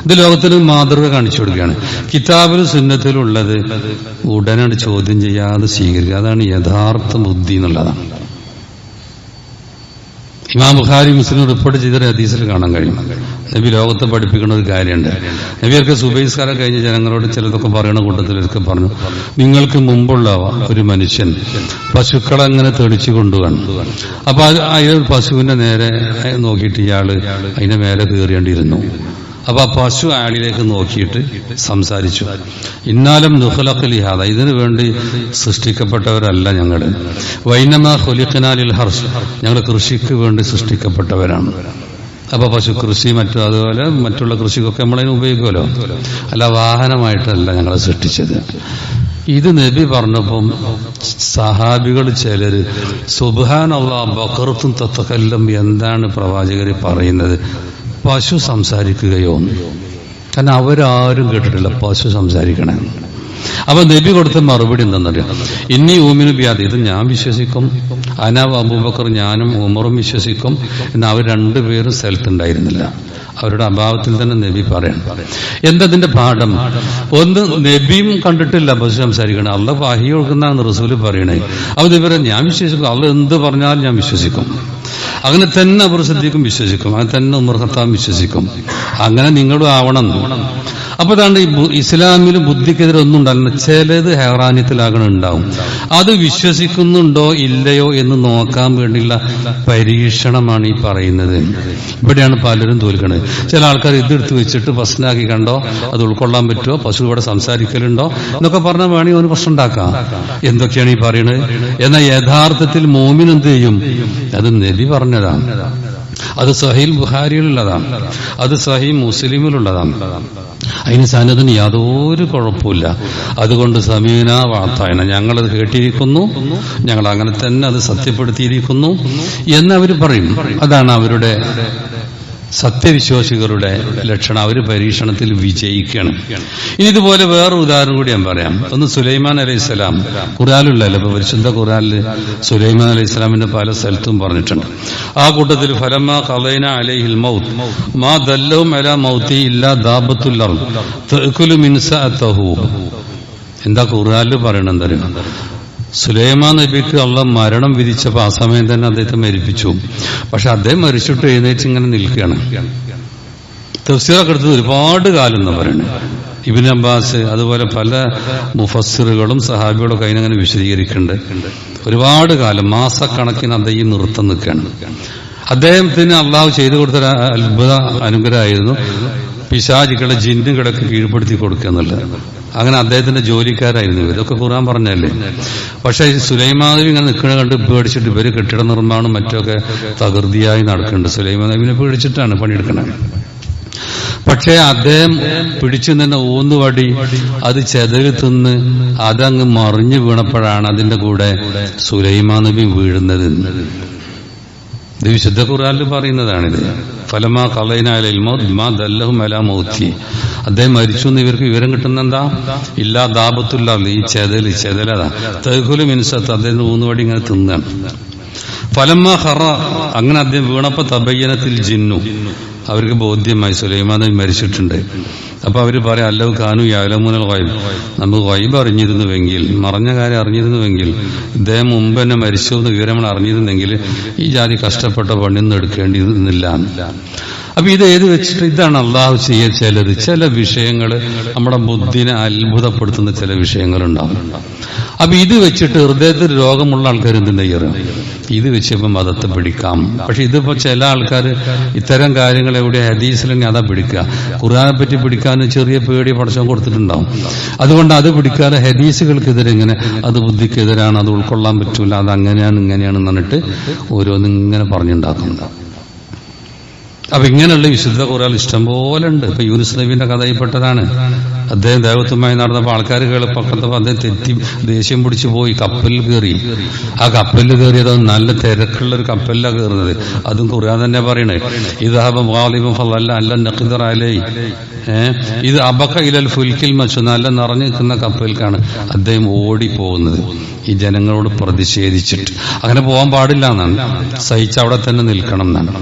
[SPEAKER 1] ഇത് ലോകത്തിന് മാതൃക കാണിച്ചു കൊടുക്കുകയാണ്. കിതാബിലും സുന്നത്തിലും ഉള്ളത് ഉടനടി ചോദ്യം ചെയ്യാതെ സ്വീകരിക്കുക. അതാണ് യഥാർത്ഥ ബുദ്ധി എന്നുള്ളതാണ്. ഇമാം ബുഖാരി മുസ്ലിം റിപ്പോർട്ട് ചെയ്ത ഹദീസിൽ കാണാൻ കഴിയും. നബി ലോകത്തെ പഠിപ്പിക്കുന്ന ഒരു കാര്യമുണ്ട്. നബിയൊക്കെ സുബൈസ്കാരം കഴിഞ്ഞ ജനങ്ങളോട് ചിലതൊക്കെ പറയുന്ന കൂട്ടത്തിലൊക്കെ പറഞ്ഞു നിങ്ങൾക്ക് മുമ്പുള്ള ഒരു മനുഷ്യൻ പശുക്കളെ അങ്ങനെ തെളിച്ചു കൊണ്ടുവന്നു. അപ്പൊ അത് അയാൾ പശുവിന്റെ നേരെ നോക്കിയിട്ട് ഇയാൾ അതിന്റെ മേലെ കയറേണ്ടിയിരുന്നു അപ്പൊ ആ പശു ആളിലേക്ക് നോക്കിയിട്ട് സംസാരിച്ചു. ഇന്നാലും നുഹലഖലിഹാദ ഇതിനു വേണ്ടി സൃഷ്ടിക്കപ്പെട്ടവരല്ല ഞങ്ങൾ വൈനമ ഹൊലിഖനാലിൽ ഹർഷ് ഞങ്ങൾ കൃഷിക്ക് വേണ്ടി സൃഷ്ടിക്കപ്പെട്ടവരാണ്. അപ്പൊ പശു കൃഷി മറ്റു അതുപോലെ മറ്റുള്ള കൃഷിക്കൊക്കെ നമ്മളതിന് ഉപയോഗിക്കുമല്ലോ. അല്ല വാഹനമായിട്ടല്ല ഞങ്ങളെ സൃഷ്ടിച്ചത്. ഇത് നബി പറഞ്ഞപ്പം സഹാബികൾ ചിലര് സുബാനുള്ള ബക്കറത്തും തത്തക്കല്ലും എന്താണ് പ്രവാചകർ പറയുന്നത്? പശു സംസാരിക്കുകയോ കാരണം അവരാരും കേട്ടിട്ടില്ല പശു അവർ അപ്പൊ നബി കൊടുത്ത മറുപടി എന്തെന്നറിയാം? ഇനി ഊമിന് വ്യാധി. ഇത് ഞാൻ വിശ്വസിക്കും. അനാവ് അബൂബക്കർ ഞാനും ഉമറും വിശ്വസിക്കും. എന്ന് അവർ രണ്ടുപേരും ഉണ്ടായിരുന്നില്ല അവരുടെ അഭാവത്തിൽ തന്നെ നബി പറയണം. എന്തതിന്റെ പാഠം? ഒന്ന് നബിയും കണ്ടിട്ടില്ല. ബസ് സംസാരിക്കണം. അള്ള വാഹി കൊടുക്കുന്നതാണ് റസൂൽ പറയണേ. അത് ഇവരെ ഞാൻ വിശ്വസിക്കും. അള്ള എന്ത് പറഞ്ഞാലും ഞാൻ വിശ്വസിക്കും. അങ്ങനെ തന്നെ അവർ ശ്രദ്ധിക്കും വിശ്വസിക്കും. അങ്ങനെ തന്നെ ഉമർ ഖത്താം വിശ്വസിക്കും. അങ്ങനെ നിങ്ങളും ആവണം. അപ്പൊ അതാണ് ഇസ്ലാമിൽ ബുദ്ധിക്കെതിരെ ഒന്നും ഉണ്ടാകുന്ന ചിലത് ഹെറാനിയത്തിലാകണം ഉണ്ടാവും അത് വിശ്വസിക്കുന്നുണ്ടോ ഇല്ലയോ എന്ന് നോക്കാൻ വേണ്ടിയുള്ള പരീക്ഷണമാണ് ഈ പറയുന്നത്. ഇവിടെയാണ് പലരും തോൽക്കണത്. ചില ആൾക്കാർ ഇതെടുത്ത് വെച്ചിട്ട് പ്രശ്നമാക്കി കണ്ടോ? അത് ഉൾക്കൊള്ളാൻ പറ്റുമോ? പശു ഇവിടെ സംസാരിക്കലുണ്ടോ? എന്നൊക്കെ പറഞ്ഞാൽ വേണമെങ്കിൽ അവന് പ്രശ്നം ഉണ്ടാക്കാം. എന്തൊക്കെയാണ് ഈ പറയുന്നത്? എന്നാൽ യഥാർത്ഥത്തിൽ മോമിൻ എന്ത് ചെയ്യും? അത് നബി പറഞ്ഞതാണ്. അത് സഹീൽ ബുഹാരിയിലുള്ളതാണ് അത് സഹീ മുസ്ലിമിലുള്ളതാണ്. അതിന് സന്നദ്ധന് യാതൊരു കുഴപ്പമില്ല അതുകൊണ്ട് സമീന വാർത്തായന. ഞങ്ങളത് കേട്ടിരിക്കുന്നു. ഞങ്ങൾ അങ്ങനെ തന്നെ അത് സത്യപ്പെടുത്തിയിരിക്കുന്നു. എന്നവർ പറയും. അതാണ് അവരുടെ സത്യവിശ്വാസികളുടെ ലക്ഷണം അവർ പരീക്ഷണത്തിൽ വിജയിക്കണം. ഇനി ഇതുപോലെ വേറെ ഉദാഹരണം കൂടി ഞാൻ പറയാം. ഒന്ന് സുലൈമാൻ അലൈഹി സ്വലാം. ഖുറാലുള്ളല്ലോ ഇപ്പൊ പരിശുദ്ധ ഖുറാനിൽ സുലൈമാൻ അലൈഹി സ്വലാമിന്റെ പല സ്ഥലത്തും പറഞ്ഞിട്ടുണ്ട്. ആ കൂട്ടത്തിൽ ഫലമ കലൈന അലൈഹിൽ മൗത്ത്. മാ ദല്ലവും അല മൗത്തി ഇല്ല ദാബത്തുല്ലർ എന്താ ഖുറാനിൽ പറയണെന്തറിയാം സുലൈമാൻ നബിക്ക് അള്ള മരണം വിധിച്ചപ്പോൾ ആ സമയം തന്നെ അദ്ദേഹത്തെ മരിപ്പിച്ചു. പക്ഷെ അദ്ദേഹം മരിച്ചിട്ട് എഴുന്നേറ്റ് ഇങ്ങനെ നിൽക്കുകയാണ്. തഫ്സീറൊക്കെ എടുത്തത് ഒരുപാട് കാലം എന്ന് പറയുന്നത് ഇബിൻ അബ്ബാസ് അതുപോലെ പല മുഫസ്സിറുകളും സഹാബികളൊക്കെ അതിനങ്ങനെ വിശദീകരിക്കുന്നുണ്ട്. ഒരുപാട് കാലം മാസക്കണക്കിന് അദ്ദേഹം നൃത്തം നിൽക്കുകയാണ്. അദ്ദേഹത്തിന് അള്ളാഹു ചെയ്തു കൊടുത്ത അത്ഭുത അനുഗ്രഹമായിരുന്നു. പിശാചികളെ ജിന്നുകളൊക്കെ കീഴ്പ്പെടുത്തി കൊടുക്കുക എന്നുള്ളത്. അങ്ങനെ അദ്ദേഹത്തിന്റെ ജോലിക്കാരായിരുന്നു ഇതൊക്കെ ഖുർആൻ പറഞ്ഞല്ലേ? പക്ഷെ സുലൈമാദേവി ഇങ്ങനെ നിൽക്കണ കണ്ട് പേടിച്ചിട്ട് ഇവർ കെട്ടിട നിർമ്മാണം മറ്റൊക്കെ തകൃതിയായി നടക്കുന്നുണ്ട്. സുലൈമാദേവിനെ പേടിച്ചിട്ടാണ് പണിയെടുക്കണത് പക്ഷേ അദ്ദേഹം പിടിച്ചു നിന്ന ഊന്നുവടി അത് ചെതറി തിന്ന് അതങ്ങ് മറിഞ്ഞു വീണപ്പോഴാണ് അതിന്റെ കൂടെ സുലൈമാ നബി വീഴുന്നത്. ഇത് വിശുദ്ധ ഖുറാനിൽ പറയുന്നതാണിത്. ഫലമാ അല മൗത്തി. അദ്ദേഹം മരിച്ചു എന്ന് ഇവർക്ക് വിവരം കിട്ടുന്ന എന്താ ഇല്ലാ ദാപത്തുള്ള ഈ ചെതൽ ചെതലതാ തെഹുലു മിനുസത്ത് അദ്ദേഹം ഊന്നുവടി ഇങ്ങനെ തിന്നാണ് ഫലമ്മ ഹറ അങ്ങനെ അദ്ദേഹം വീണപ്പോ തബയ്യനത്തിൽ ജിന്നു. അവർക്ക് ബോധ്യമായി സുലൈമാൻ മരിച്ചിട്ടുണ്ട്. അപ്പൊ അവർ പറയാം അല്ലവ് കാനു യാലമുനൽ വൈബ് നമ്മൾ വൈബ് അറിഞ്ഞിരുന്നുവെങ്കിൽ മറഞ്ഞ കാര്യം അറിഞ്ഞിരുന്നുവെങ്കിൽ ഇദ്ദേഹം മുമ്പ് തന്നെ മരിച്ചു എന്ന് വിവരം അറിഞ്ഞിരുന്നെങ്കിൽ ഈ ജാതി കഷ്ടപ്പെട്ട പണിയൊന്നും എടുക്കേണ്ടിയിരുന്നില്ല. അപ്പൊ ഇത് ഏത് വെച്ചിട്ട് ഇതാണ് അള്ളാഹു ചെയ്യ ചിലത്? ചില വിഷയങ്ങൾ നമ്മുടെ ബുദ്ധിനെ അത്ഭുതപ്പെടുത്തുന്ന ചില വിഷയങ്ങൾ ഉണ്ടാവും അപ്പൊ ഇത് വെച്ചിട്ട് ഹൃദയത്തിൽ രോഗമുള്ള ആൾക്കാർ എന്തിന്റെ ചെയ്യാറ് ഇത് വെച്ചപ്പോ മതത്തെ പിടിക്കാം. പക്ഷെ ഇതിപ്പോ ചില ആൾക്കാർ ഇത്തരം കാര്യങ്ങൾ എവിടെ ഹദീസിലെങ്കിൽ അതാ പിടിക്കുക. ഖുർആനെ പറ്റി പിടിക്കാൻ ചെറിയ പേടി പടച്ചം കൊടുത്തിട്ടുണ്ടാവും. അതുകൊണ്ട് അത് പിടിക്കാതെ ഹദീസുകൾക്കെതിരെ ഇങ്ങനെ അത് ബുദ്ധിക്കെതിരാണ് അത് ഉൾക്കൊള്ളാൻ പറ്റൂല അത് അങ്ങനെയാണ് ഇങ്ങനെയാണെന്ന് പറഞ്ഞിട്ട് ഓരോന്നിങ്ങനെ പറഞ്ഞുണ്ടാക്കുന്നുണ്ടാവും അപ്പൊ ഇങ്ങനെയുള്ള വിശുദ്ധ കുറയാൾ ഇഷ്ടം പോലെ ഉണ്ട്. ഇപ്പൊ യൂനിസ് നബിന്റെ കഥയിൽപ്പെട്ടതാണ്. അദ്ദേഹം ദേവത്വമായി നടന്നപ്പോൾ ആൾക്കാർ കേൾപ്പക്കത്തപ്പോൾ അദ്ദേഹം തെറ്റി ദേഷ്യം പിടിച്ചു പോയി കപ്പലിൽ കയറി. ആ കപ്പലിൽ കയറിയത് നല്ല തിരക്കുള്ള ഒരു കപ്പലിലാണ് കയറുന്നത്. അതും ഖുർആൻ തന്നെ പറയണേ. ഇത് ഹാബിബും ഫല്ല അല്ല നഖിദറാലേ ഇത് അബക്ക ഇലൽ ഫുൽക്കിൽ മച്ചു. നല്ല നിറഞ്ഞു നിൽക്കുന്ന കപ്പലിലേക്കാണ് അദ്ദേഹം ഓടി പോകുന്നത് ഈ ജനങ്ങളോട് പ്രതിഷേധിച്ചിട്ട്. അങ്ങനെ പോകാൻ പാടില്ല എന്നാണ്. സഹിച്ച് അവിടെ തന്നെ നിൽക്കണം എന്നാണ്.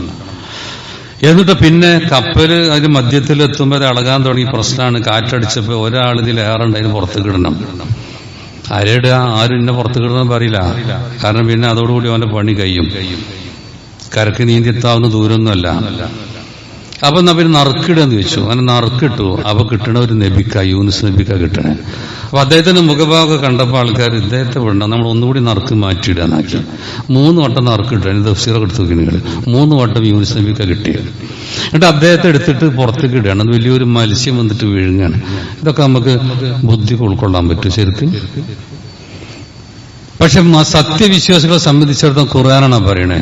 [SPEAKER 1] എന്നിട്ട് പിന്നെ കപ്പൽ അതിന് മധ്യത്തിൽ എത്തുമ്പോൾ ഇളകാൻ തുടങ്ങി പ്രശ്നമാണ്. കാറ്റടിച്ചപ്പോൾ ഒരാൾ ഇതിൽ ഏറുണ്ട് അതിന് പുറത്ത് കിടണം ആരുടെ ആരും ഇന്നെ പുറത്ത് കിടണം പറയില്ല. കാരണം പിന്നെ അതോടുകൂടി അവന്റെ പണി കഴിയും. കരക്ക് നീന്തിയെത്താവുന്ന ദൂരമൊന്നുമല്ല അപ്പൊ എന്നാ പിന്നെ നറുക്കിടുന്ന് വെച്ചു അങ്ങനെ നറുക്കിട്ടു. അപ്പൊ കിട്ടണ ഒരു നബിക്ക യൂനിസ് നബിക്ക കിട്ടണേ. അപ്പൊ അദ്ദേഹത്തിന്റെ മുഖഭാഗം കണ്ടപ്പോൾ ആൾക്കാർ ഇദ്ദേഹത്തെ വിടണം നമ്മൾ ഒന്നുകൂടി നറുക്ക് മാറ്റിയിടാനാക്കി മൂന്ന് വട്ടം നറുക്കിട്ടു. അതിന് തഫ്സീറൊക്കെ എടുത്തു നിങ്ങൾ മൂന്ന് വട്ടം യൂനിസ് നബിക്ക കിട്ടിയത് എന്നിട്ട് അദ്ദേഹത്തെ എടുത്തിട്ട് പുറത്തേക്ക് ഇടുകയാണ്. അത് വലിയൊരു മത്സ്യം വന്നിട്ട് വീഴുകയാണ് ഇതൊക്കെ നമുക്ക് ബുദ്ധി ഉൾക്കൊള്ളാൻ പറ്റും ശരിക്കും. പക്ഷെ സത്യവിശ്വാസികളെ സംബന്ധിച്ചിടത്തോളം ഖുർആനാണ് പറയണേ?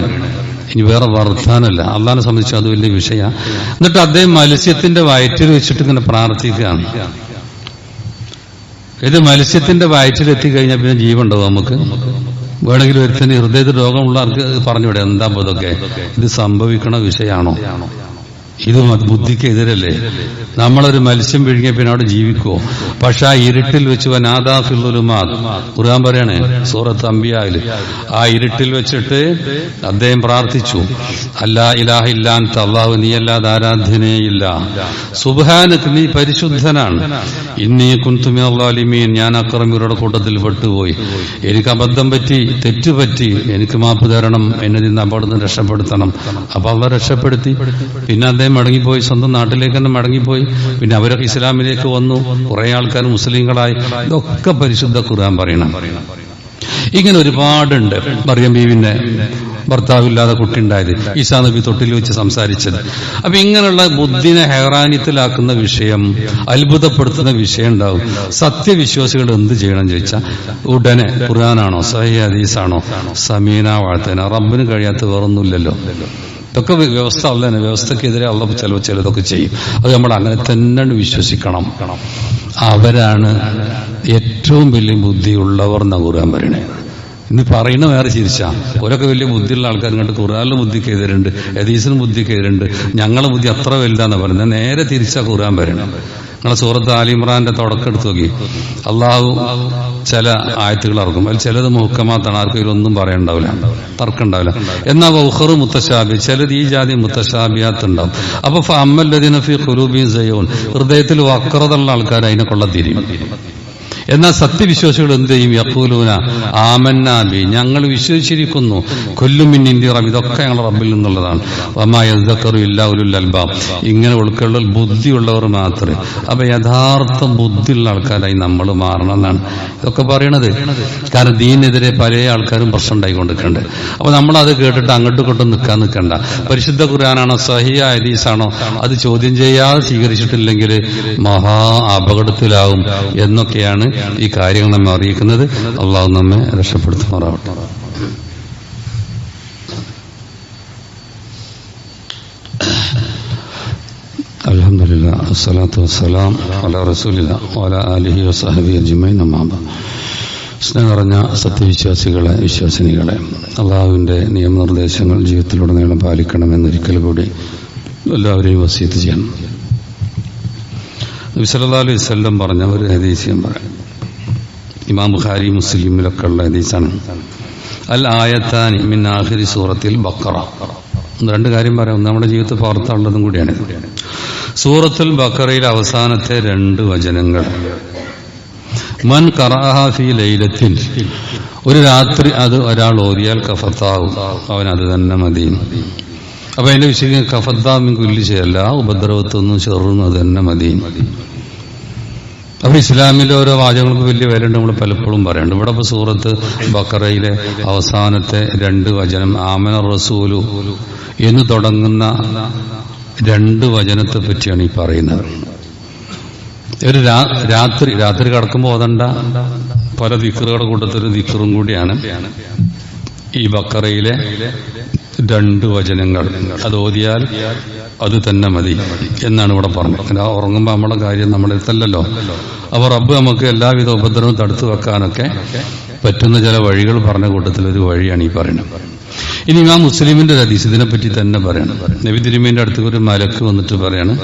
[SPEAKER 1] ഇനി വേറെ വർദ്ധാനല്ല അള്ളഹാനെ സംബന്ധിച്ച് അത് വലിയ വിഷയ. എന്നിട്ട് അദ്ദേഹം മത്സ്യത്തിന്റെ വയറ്റിൽ വെച്ചിട്ട് ഇങ്ങനെ പ്രാർത്ഥിക്കുകയാണ്. ഇത് മത്സ്യത്തിന്റെ വയറ്റിൽ എത്തിക്കഴിഞ്ഞാൽ പിന്നെ ജീവൻ ഉണ്ടാവും നമുക്ക്. വേണമെങ്കിൽ ഒരുത്തിന് ഹൃദയത്തിൽ രോഗമുള്ള ആൾക്ക് പറഞ്ഞുവിടെ. എന്താ ഇതൊക്കെ? ഇത് സംഭവിക്കണ വിഷയമാണോ ഇത് ബുദ്ധിക്ക് എതിരല്ലേ നമ്മളൊരു മത്സ്യം വിഴുങ്ങിയ പിന്നെ അവിടെ ജീവിക്കുവോ? പക്ഷെ ആ ഇരുട്ടിൽ വെച്ച് വനാദാഫില്ലുലുമാ ഖുർആൻ പറയണേ സൂറത്ത് അമ്പിയായിൽ ആ ഇരുട്ടിൽ വെച്ചിട്ട് അദ്ദേഹം പ്രാർത്ഥിച്ചു അല്ലാ ഇലാഹ ഇല്ലാൻ അള്ളാഹു നീ അല്ലാതെ ആരാധ്യനേ ഇല്ല. നീ പരിശുദ്ധനാണ്. ഇന്നീ കുന്തുമി അള്ളാലിമീൻ ഞാൻ അക്രമിയുടെ കൂട്ടത്തിൽ പെട്ടുപോയി. എനിക്ക് അബദ്ധം പറ്റി തെറ്റുപറ്റി എനിക്ക് മാപ്പ് തരണം എന്നെ നിന്ന് അപകടത്തിൽ രക്ഷപ്പെടുത്തണം. അപ്പൊ അവ രക്ഷപ്പെടുത്തി. പിന്നെ അദ്ദേഹം മടങ്ങിപ്പോയി സ്വന്തം നാട്ടിലേക്ക് തന്നെ മടങ്ങിപ്പോയി. പിന്നെ അവരൊക്കെ ഇസ്ലാമിലേക്ക് വന്നു. കുറെ ആൾക്കാർ മുസ്ലിങ്ങളായി. ഇതൊക്കെ പരിശുദ്ധ ഖുർആൻ പറയണം. ഇങ്ങനെ ഒരുപാടുണ്ട്. മറിയം ബീവിന്റെ ഭർത്താവില്ലാതെ കുട്ടി ഉണ്ടായത് ഈസാ നബി തൊട്ടിൽ വെച്ച് സംസാരിച്ചത്. അപ്പൊ ഇങ്ങനെയുള്ള ബുദ്ധിനെ ഹെറാനിത്തിലാക്കുന്ന വിഷയം അത്ഭുതപ്പെടുത്തുന്ന വിഷയം ഉണ്ടാവും. സത്യവിശ്വാസികൾ എന്ത് ചെയ്യണം ചോദിച്ചാൽ ഉടനെ ഖുർആനാണോ സഹി ഹദീസാണോ സമീന വാഴ്ത്തന റബ്ബിന് കഴിയാത്ത വേറൊന്നുമില്ലല്ലോ. ഇതൊക്കെ വ്യ- വ്യവസ്ഥ അല്ല തന്നെ വ്യവസ്ഥക്കെതിരെ അള്ള ചിലവ് ചിലതൊക്കെ ചെയ്യും. അത് നമ്മൾ അങ്ങനെ തന്നെ വിശ്വസിക്കണം. അവരാണ് ഏറ്റവും വലിയ ബുദ്ധിയുള്ളവർ എന്ന ഖുർആൻ പറയണേ. ഇന്ന് പറയുന്ന വേറെ ചിരിച്ചാ. ഓരൊക്കെ വലിയ ബുദ്ധിയുള്ള ആൾക്കാർ കണ്ട് ഖുർആാനിലും ബുദ്ധിക്ക് എതിരുണ്ട് യദീസിന് ബുദ്ധിക്ക് എതിരുണ്ട് ഞങ്ങളെ ബുദ്ധി അത്ര വലുതാന്ന് പറയുന്നത്. നേരെ തിരിച്ചാ ഖുർആൻ പറയണം. നിങ്ങളെ സൂറത്ത് ആലിമ്രാന്റെ തുടക്കം എടുത്തു നോക്കി. അള്ളാഹു ചില ആയത്തുകൾ ഇറക്കും. അതിൽ ചിലത് മുഹക്കമാത്താണ്. ആർക്കും ഒന്നും പറയണ്ടാവില്ല. തർക്കം ഉണ്ടാവില്ല എന്നാ ഉഹറ് മുത്തശാബി? ചിലത് ഈ ജാതി മുത്തശാബിയാത്ത് ഉണ്ടാവും അപ്പൊ അമ്മല്ലദിന ഫി ഖുലൂബി സയോൻ ഹൃദയത്തിൽ വക്രതുള്ള ആൾക്കാർ അതിനെ കൊള്ള തിരിയും എന്നാൽ സത്യവിശ്വാസികൾ എന്ത് ചെയ്യും? യക്കൂലൂന ആമന്നാബി ഞങ്ങൾ വിശ്വസിച്ചിരിക്കുന്നു. കൊല്ലുമിന്നിന്റെ റബ് ഇതൊക്കെ ഞങ്ങളുടെ റബ്ബിൽ നിന്നുള്ളതാണ്. വമായക്കറു ഇല്ല ഒരു അൽബാം ഇങ്ങനെ ഉൾക്കുള്ള ബുദ്ധിയുള്ളവർ മാത്രമേ. അപ്പൊ യഥാർത്ഥ ബുദ്ധിയുള്ള ആൾക്കാരായി നമ്മൾ മാറണം എന്നാണ്. ഇതൊക്കെ പറയണത്. കാരണം ദീനെതിരെ പല ആൾക്കാരും പ്രശ്നം ഉണ്ടായിക്കൊണ്ടിരിക്കുന്നുണ്ട്. അപ്പൊ നമ്മൾ അത് കേട്ടിട്ട് അങ്ങോട്ടും ഇങ്ങോട്ടും നിൽക്കാൻ നിൽക്കണ്ട. പരിശുദ്ധ ഖുർആനാണോ? സഹിയ ഹദീസാണോ? അത് ചോദ്യം ചെയ്യാതെ സ്വീകരിച്ചിട്ടില്ലെങ്കിൽ മഹാ അപകടത്തിലാവും എന്നൊക്കെയാണ് ഈ കാര്യങ്ങൾ നമ്മെ അറിയിക്കുന്നത് അള്ളാഹു നമ്മെ രക്ഷപ്പെടുത്തുമാറാവട്ടെ. അലഹമില്ല അസ്സലാത്തു വസ്സലാം സത്യവിശ്വാസികളെ വിശ്വാസിനികളെ അള്ളാഹുവിന്റെ നിയമനിർദ്ദേശങ്ങൾ ജീവിതത്തിലുടനീളം പാലിക്കണമെന്നൊരിക്കൽ കൂടി എല്ലാവരെയും വസീത്ത് ചെയ്യണം. നബി സല്ലല്ലാഹു അലൈഹി വസല്ലം പറഞ്ഞ ഒരു ഹദീസ്യം പറയാം. ഇമാം ബുഖാരി മുസ്ലിമിലൊക്കെ ഉള്ള ഹദീസാണ്. അൽ ആയത്താനി മിൻ ആഹിരി സൂറത്തിൽ ബക്കറ രണ്ട് കാര്യം പറയാം. ഒന്ന് നമ്മുടെ ജീവിതത്തിൽ പകർത്താനുള്ളതും കൂടിയാണ്. സൂറത്തുൽ ബക്കറയിൽ അവസാനത്തെ രണ്ട് വചനങ്ങൾ. മൻ കറാഹ ലൈലത്തിൽ ഒരു രാത്രി അത് ഒരാൾ ഓതിയാൽ കഫത്താവും. അവൻ അത് തന്നെ മതി. അപ്പൊ അതിന്റെ വിഷയം കഫത്താമിൻ കുല്ലിശയല്ല ഉപദ്രവത്തൊന്നും ചെറുന്നു അത് തന്നെ മതി. അപ്പൊ ഇസ്ലാമിലെ ഓരോ വാചകങ്ങൾക്ക് വലിയ വിലയുണ്ട് നമ്മൾ പലപ്പോഴും പറയുന്നുണ്ട് ഇവിടെ ഇപ്പൊ സൂറത്ത് ബക്കറയിലെ അവസാനത്തെ രണ്ട് വചനം ആമന റസൂലു എന്ന് തുടങ്ങുന്ന രണ്ട് വചനത്തെ പറ്റിയാണ് ഈ പറയുന്നത്. ഒരു രാത്രി രാത്രി കടക്കുമ്പോൾ ഓതണ്ട പല ദിക്കറുകളുടെ കൂട്ടത്തിൽ ദിക്കറും കൂടിയാണ് ഈ ബക്കറയിലെ രണ്ട് വചനങ്ങൾ. അത് ഓതിയാൽ അത് തന്നെ മതി എന്നാണ് ഇവിടെ പറഞ്ഞത്. ഉറങ്ങുമ്പോൾ നമ്മളെ കാര്യം നമ്മുടെ അടുത്തല്ലല്ലോ. അപ്പോൾ റബ്ബ് നമുക്ക് എല്ലാവിധ ഉപദ്രവവും തടുത്തു വെക്കാനൊക്കെ പറ്റുന്ന ചില വഴികൾ പറഞ്ഞ കൂട്ടത്തിൽ ഒരു വഴിയാണ് ഈ പറയുന്നത്. ഇനി ആ മുസ്ലിമിന്റെ ഹദീസ് ഇതിനെപ്പറ്റി തന്നെ പറയണം. നബി തിരുമീന്റെ അടുത്ത് ഒരു മലക്ക് വന്നിട്ട് പറയാണ്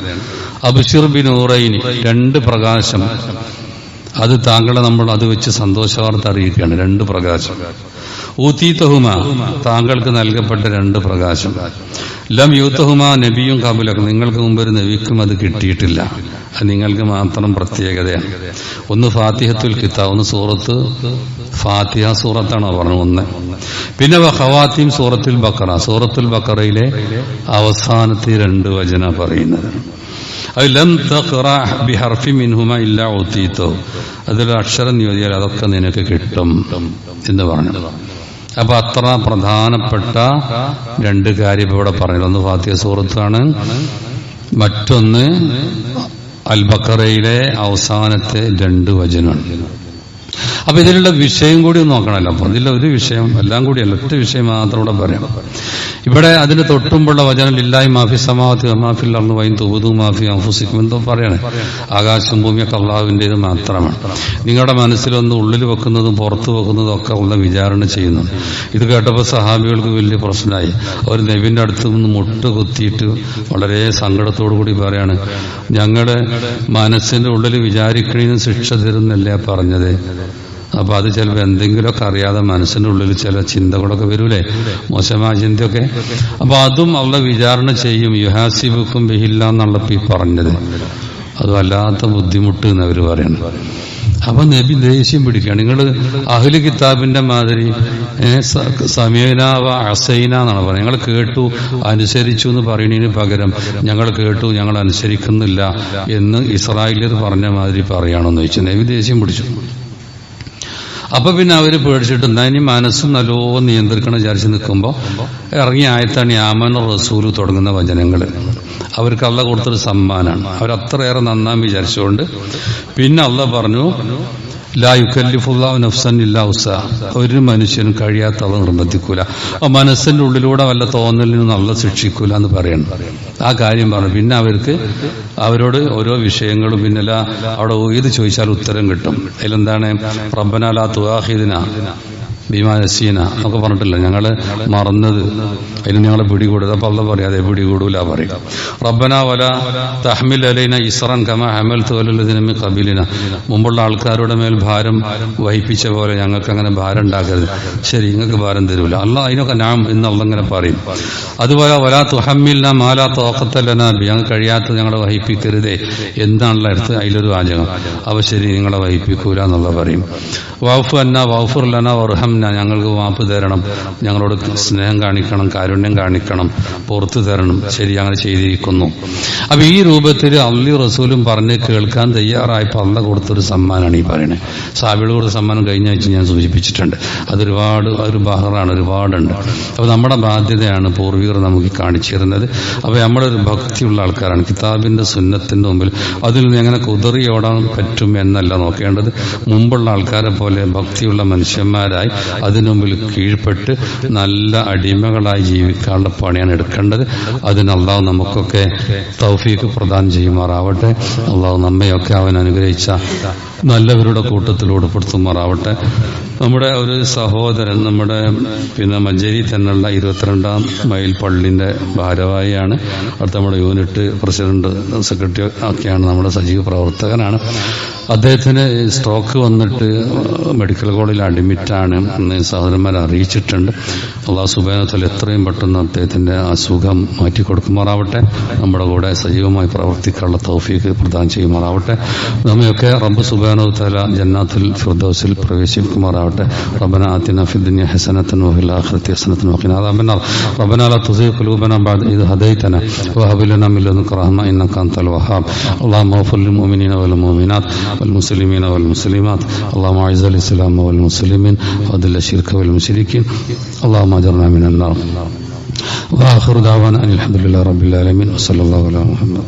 [SPEAKER 1] അബുഷിർ ബിൻ ഊറൈനി രണ്ട് പ്രകാശം. അത് താങ്കളെ നമ്മൾ അത് വെച്ച് സന്തോഷവാർത്ത അറിയിക്കുകയാണ്. രണ്ട് പ്രകാശം. ഊത്തീത്തഹുമ താങ്കൾക്ക് നൽകപ്പെട്ട രണ്ട് പ്രകാശം. ലം യൂത്തഹുമ നബിയും കാബുലക്കും. നിങ്ങൾക്ക് മുമ്പ് ഒരു നബിക്കും അത് കിട്ടിയിട്ടില്ല. അത് നിങ്ങൾക്ക് മാത്രം പ്രത്യേകതയാണ്. ഒന്ന് ഫാത്തിഹത്തുൽ കിതാബ് ഒന്ന് സൂറത്ത് ഫാത്തിഹ സൂറത്താണോ പറഞ്ഞു ഒന്ന്. പിന്നെ ഹവാത്തിയും സൂറത്തുൽ ബക്കറ സൂറത്തുൽ ബക്കറയിലെ അവസാനത്തെ രണ്ട് വചന പറയുന്നത്. അതിലൊരു അക്ഷരം നിയോജിയാൽ അതൊക്കെ നിനക്ക് കിട്ടും എന്ന് പറഞ്ഞു. അപ്പൊ അത്ര പ്രധാനപ്പെട്ട രണ്ട് കാര്യം ഇവിടെ പറഞ്ഞു ഒന്ന് ഫാത്തിയ സൂറത്താണ്. മറ്റൊന്ന് അൽ ബക്കറയിലെ അവസാനത്തെ രണ്ട് വചനമാണ്. അപ്പൊ ഇതിലുള്ള വിഷയം കൂടി ഒന്ന് നോക്കണമല്ലോ അപ്പൊ ഇതിലെ ഒരു വിഷയം എല്ലാം കൂടിയല്ല ഒറ്റ വിഷയം മാത്രം കൂടെ പറയാം. ഇവിടെ അതിന് തൊട്ടുമ്പുള്ള വചനം ഇല്ലായി മാഫി സമാവത്തി മാഫി അന്ന് വൈൻ തൂതു മാഫി അഫുസിക്കും എന്തോ പറയണേ. ആകാശം ഭൂമിയൊക്കെ അള്ളാഹുവിന്റെത് മാത്രമാണ്. നിങ്ങളുടെ മനസ്സിലൊന്ന് ഉള്ളിൽ വെക്കുന്നതും പുറത്ത് വെക്കുന്നതും ഒക്കെ ഉള്ള വിചാരണ ചെയ്യുന്നു. ഇത് കേട്ടപ്പോൾ സഹാബികൾക്ക് വലിയ പ്രശ്നമായി. അവർ നെവിന്റെ അടുത്ത് നിന്ന് മുട്ട് കുത്തിയിട്ട് വളരെ സങ്കടത്തോടു കൂടി പറയാണ് ഞങ്ങളുടെ മനസ്സിന്റെ ഉള്ളിൽ വിചാരിക്കണേന് ശിക്ഷ തരുന്നല്ലേ പറഞ്ഞത്? അപ്പൊ അത് ചിലപ്പോൾ എന്തെങ്കിലുമൊക്കെ അറിയാതെ മനസ്സിന്റെ ഉള്ളിൽ ചില ചിന്തകളൊക്കെ വരൂലേ? മോശമായ ചിന്തയൊക്കെ. അപ്പൊ അതും അവളെ വിചാരണ ചെയ്യും. യുഹാസിബുക്കും ബിഹില്ല എന്നുള്ള ഈ പറഞ്ഞത്. അത് വല്ലാത്ത ബുദ്ധിമുട്ട് എന്ന് അവർ പറയുന്നത് അപ്പൊ നബി ദേഷ്യം പിടിക്കുകയാണ് നിങ്ങൾ അഹ്ലു കിതാബിന്റെ മാതിരി സമീന അസൈന എന്നാണ് പറയുന്നത്. ഞങ്ങൾ കേട്ടു അനുസരിച്ചു എന്ന് പറയുന്നതിന് പകരം ഞങ്ങൾ കേട്ടു ഞങ്ങൾ അനുസരിക്കുന്നില്ല എന്ന് ഇസ്രായേലിയർ പറഞ്ഞ മാതിരി പറയുകയാണെന്ന് ചോദിച്ചു. നബി ദേഷ്യം പിടിച്ചു. അപ്പൊ പിന്നെ അവർ പേടിച്ചിട്ട് എന്താ ഇനി മനസ്സും നല്ലോ നിയന്ത്രിക്കണം വിചാരിച്ച് നിൽക്കുമ്പോ ഇറങ്ങി ആയത്താണ് യാമൻ റസൂൽ തുടങ്ങുന്ന വചനങ്ങൾ അവർക്ക് അള്ള കൊടുത്തൊരു സമ്മാനമാണ് അവരത്രയേറെ നന്നാൻ വിചാരിച്ചുകൊണ്ട് പിന്നെ അള്ള പറഞ്ഞു നഫ്സൻ ഇല്ലാ ഒരു മനുഷ്യനും കഴിയാത്ത അള്ള നിർബന്ധിക്കൂല. ആ മനസ്സിന്റെ ഉള്ളിലൂടെ വല്ല തോന്നലിന് നല്ല ശിക്ഷിക്കൂല എന്ന് പറയണം. ആ കാര്യം പറഞ്ഞു. പിന്നെ അവർക്ക് അവരോട് ഓരോ വിഷയങ്ങളും പിന്നല്ല അവിടെ ഏത് ചോദിച്ചാൽ ഉത്തരം കിട്ടും. അതിലെന്താണ്? റബ്ബനാലാ തുവാഹിദിന. ഭീമാനസീന എന്നൊക്കെ പറഞ്ഞിട്ടില്ല. ഞങ്ങൾ മറന്നത്. അതിന് ഞങ്ങളെ പിടികൂടുക അപ്പൊ അള്ള പറയാം അതെ പിടികൂടൂല പറയും. റബ്ബന വല തഹ്മിൽ അലൈന ഇസ്രൻ കമ ഹമൽ തോലല്ലതിനമ്മി കബീലിന മുമ്പുള്ള ആൾക്കാരുടെ മേൽ ഭാരം വഹിപ്പിച്ച പോലെ ഞങ്ങൾക്ക് അങ്ങനെ ഭാരം ഉണ്ടാക്കരുത്. ശരി നിങ്ങൾക്ക് ഭാരം തരൂല. അല്ല അതിനൊക്കെ ഞാൻ ഇന്ന് അള്ള ഇങ്ങനെ പറയും. അതുപോലെ വലാ തുഹമ്മില്ല മാലാ തോക്കത്തല്ലന ഞങ്ങൾ കഴിയാത്തത് ഞങ്ങളെ വഹിപ്പിക്കരുതേ. എന്താണല്ലോ അടുത്ത് അതിലൊരു വാചകം. അവ ശരി നിങ്ങളെ വഹിപ്പിക്കൂല എന്നുള്ള പറയും. വൗഫ് അന്ന വൗഫുർലന വർഹംന ഞങ്ങൾക്ക് വാപ്പ് തരണം. ഞങ്ങളോട് സ്നേഹം കാണിക്കണം കാരുണ്യം കാണിക്കണം പുറത്തു തരണം. ശരി അങ്ങനെ ചെയ്തിരിക്കുന്നു. അപ്പൊ ഈ രൂപത്തിൽ അള്ളി റസൂലും പറഞ്ഞ് കേൾക്കാൻ തയ്യാറായപ്പോൾ അള്ള കൊടുത്തൊരു സമ്മാനമാണ് ഈ പറയുന്നത് സാബിയുടെ കൊടുത്ത സമ്മാനം കഴിഞ്ഞ ആഴ്ച ഞാൻ സൂചിപ്പിച്ചിട്ടുണ്ട്. അതൊരുപാട് ഒരു ബഹറാണ് ഒരുപാടുണ്ട്. അപ്പൊ നമ്മുടെ ബാധ്യതയാണ് പൂർവികർ നമുക്ക് കാണിച്ചു തരുന്നത് അപ്പൊ നമ്മളൊരു ഭക്തിയുള്ള ആൾക്കാരാണ്. കിതാബിന്റെ സുന്നത്തിന്റെ മുമ്പിൽ അതിൽ നിന്ന് എങ്ങനെ കുതിറിയോടാൻ പറ്റും എന്നല്ല നോക്കേണ്ടത്. മുമ്പുള്ള ആൾക്കാരെ പോലെ ഭക്തിയുള്ള മനുഷ്യന്മാരായി അതിനു മുമ്പിൽ കീഴ്പ്പെട്ട് നല്ല അടിമകളായി ജീവിക്കാനുള്ള പണിയാണ് എടുക്കേണ്ടത്. അതിന് അള്ളാഹു നമുക്കൊക്കെ തൗഫീഖ് പ്രദാനം ചെയ്യുമാറാവട്ടെ. അള്ളാഹു നമ്മയൊക്കെ അവൻ അനുഗ്രഹിച്ച നല്ലവരുടെ കൂട്ടത്തിൽ ഉൾപ്പെടുത്തുമാറാവട്ടെ നമ്മുടെ ഒരു സഹോദരൻ നമ്മുടെ പിന്നെ മഞ്ചേരി തന്നെയുള്ള ഇരുപത്തിരണ്ടാം മൈൽ പള്ളിന്റെ ഭാരവാഹിയാണ്. അടുത്ത നമ്മുടെ യൂണിറ്റ് പ്രസിഡന്റ് സെക്രട്ടറി ഒക്കെയാണ് നമ്മുടെ സജീവ പ്രവർത്തകനാണ്. അദ്ദേഹത്തിന് സ്ട്രോക്ക് വന്നിട്ട് മെഡിക്കൽ കോളേജിൽ അഡ്മിറ്റാണ് എന്ന് സഹോദരന്മാരെ അറിയിച്ചിട്ടുണ്ട്. അള്ളാ സുബേനത്തിൽ എത്രയും പെട്ടെന്ന് അദ്ദേഹത്തിന്റെ അസുഖം മാറ്റി കൊടുക്കുമാറാവട്ടെ. നമ്മുടെ കൂടെ സജീവമായി പ്രവർത്തിക്കാനുള്ള തൗഫീക്ക് പ്രദാനം ചെയ്യുമാറാവട്ടെ. നമ്മയൊക്കെ റബ്ബ് സുബേനോ തല ജന്നാത്തിൽ ഫിർദോസിൽ പ്രവേശിക്കുമാറാവട്ടെ. ربنا آتنا في الدنيا حسنة وفي الآخرة حسنة وقنا عذاب النار. ربنا لا تزغ قلوبنا بعد إذ هديتنا وهب لنا من لدنك رحمة إنك أنت الوهاب. اللهم اغفر للمؤمنين والمؤمنات والمسلمين والمسلمات. اللهم أعز الإسلام والمسلمين وأذل الشرك والمشركين. اللهم أجرنا من النار. وآخر دعوانا أن الحمد لله رب العالمين. وصلى الله على محمد.